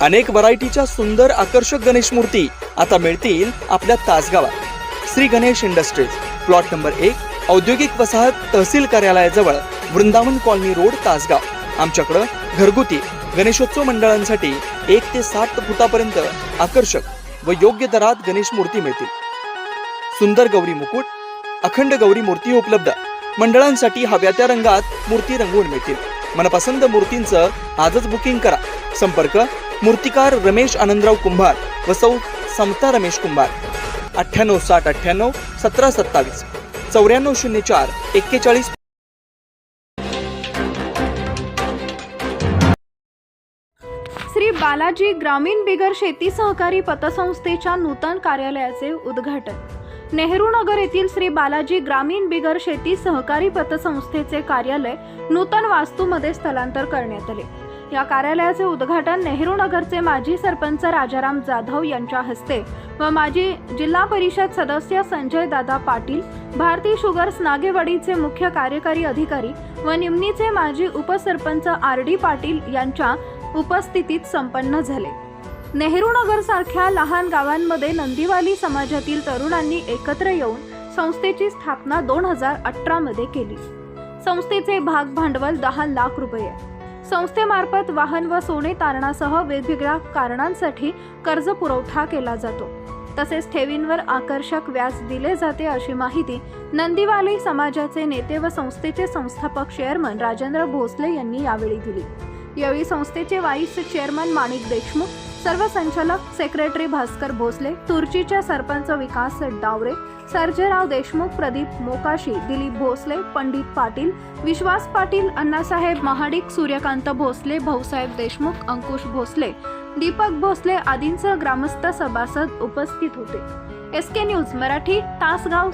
अनेक व्हरायटीच्या सुंदर आकर्षक गणेश मूर्ती आता मिळतील आपल्या तासगावात Shri Ganesh industries plot number एक औद्योगिक वसाहत तहसील कार्यालयाजवळ वृंदावन कॉलनी रोड तासगाव. आमच्याकडं घरगुती गणेशोत्सव मंडळांसाठी एक ते सात फुटापर्यंत आकर्षक व योग्य दरात गणेश मूर्ती मिळतील. सुंदर गौरी मुकुट अखंड गौरी मूर्ती उपलब्ध. मंडळांसाठी हव्या त्या रंगात मूर्ती रंगवून मिळतील. मनपसंत मूर्तींचं आजच बुकिंग करा. संपर्क मूर्तिकार रमेश आनंदराव कुंभार व सौ समता रमेश कुंभार. अठ्ठ्याण्णव साठ अठ्ठ्याण्णव सतरा सत्तावीस चौऱ्याण्णव शून्य चार एक्केचाळीस. श्री बालाजी ग्रामीण बिगर शेती सहकारी पतसंस्थेच्या नूतन कार्यालयाचे उद्घाटन. नेहरू नगर येथील श्री बालाजी ग्रामीण बिगर शेती सहकारी पतसंस्थेचे कार्यालय नूतन वास्तूमध्ये स्थलांतर करण्यात आले. या कार्यालयाचे उद्घाटन नेहरू नगरचे माजी सरपंच राजाराम जाधव यांच्या हस्ते व माजी जिल्हा परिषद सदस्य संजय दादा पाटील भारती शुगर्स नागेवाडीचे मुख्य कार्यकारी अधिकारी व निमणीचे माजी उपसरपंच आर डी पाटील यांच्या उपस्थितीत संपन्न झाले. नेहरू नगर सारख्या लहान गावांमध्ये नंदीवाली समाजातील तरुणांनी एकत्र येऊन संस्थेची स्थापना दोन हजार अठरा मध्ये केली. संस्थेचे भाग भांडवल दहा लाख रुपये संस्थेमार्फत वाहन व सोने तारणासह वेगवेगळ्या कारणांसाठी कर्ज पुरवठा केला जातो. तसेच ठेवींवर आकर्षक व्याज दिले जाते अशी माहिती नंदीवाली समाजाचे नेते व संस्थेचे संस्थापक चेअरमन राजेंद्र भोसले यांनी यावेळी दिली. यावेळी संस्थेचे वाईस चेअरमन माणिक देशमुख सर्व संचालक सेक्रेटरी भास्कर भोसले तुर्चीच्या सरपंच विकास डावरे सर्जेराव देशमुख प्रदीप मोकाशी दिलीप भोसले पंडित पाटील विश्वास पाटील अण्णासाहेब महाडिक सूर्यकांत भोसले भाऊसाहेब देशमुख अंकुश भोसले दीपक भोसले आदींसह ग्रामस्थ सभासद उपस्थित होते. S K news Marathi Tasgaon.